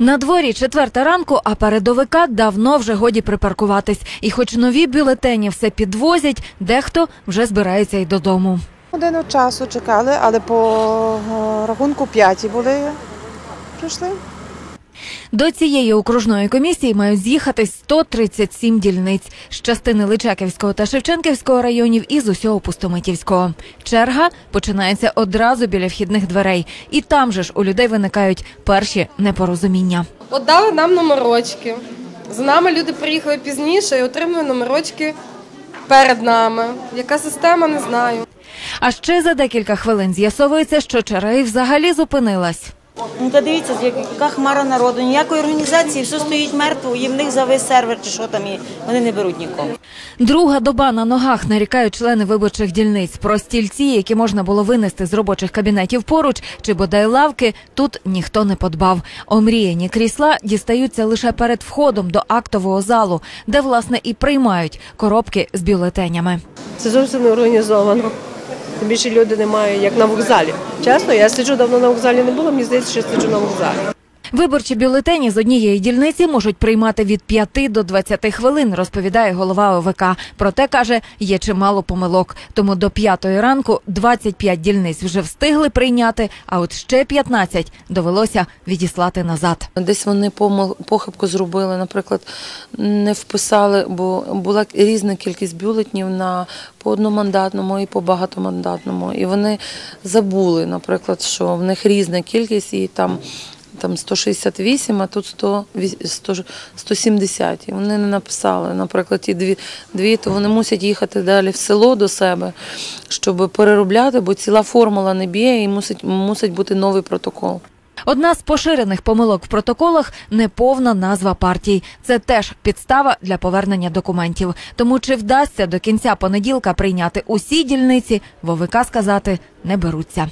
На дворі четверта ранку, а передовика давно вже годі припаркуватись. І хоч нові бюлетені все підвозять, дехто вже збирається й додому. Годину часу чекали, але по е, рахунку п'яті були. Прийшли. До цієї окружної комісії мають з'їхатись 137 дільниць з частини Личаківського та Шевченківського районів і з усього Пустомитівського. Черга починається одразу біля вхідних дверей, і там же ж у людей виникають перші непорозуміння. От дали нам номерочки. За нами люди приїхали пізніше і отримали номерочки перед нами. Яка система, не знаю. А ще за декілька хвилин з'ясовується, що черга взагалі зупинилась. Ну та дивіться, яка хмара народу, ніякої організації, все стоїть мертво, і в них завис сервер чи що там, і вони не беруть нікого. Друга доба на ногах нарікають члени виборчих дільниць про стільці, які можна було винести з робочих кабінетів поруч, чи бодай лавки. Тут ніхто не подбав. Омріяні крісла дістаються лише перед входом до актового залу, де власне і приймають коробки з бюлетенями. Це зовсім не організовано. Тим більше люди немає, як на вокзалі. Чесно, я сиджу давно на вокзалі не було, мені здається, що я сиджу на вокзалі. Виборчі бюлетені з однієї дільниці можуть приймати від 5 до 20 хвилин, розповідає голова ОВК. Проте каже, є чимало помилок. Тому до 5 ранку 25 дільниць вже встигли прийняти, а от ще 15 довелося відіслати назад. Десь вони помил, похибку зробили, наприклад, не вписали, бо була різна кількість бюлетнів на по одномандатному і по багатомандатному. І вони забули, наприклад, що в них різна кількість і там. Там 168, а тут 100, 100, 170. І вони не написали, наприклад, ті дві, дві, то вони мусять їхати далі в село до себе, щоб переробляти, бо ціла формула не б'є і мусить, мусить бути новий протокол. Одна з поширених помилок в протоколах неповна назва партій. Це теж підстава для повернення документів. Тому чи вдасться до кінця понеділка прийняти усі дільниці, в ОВК сказати не беруться.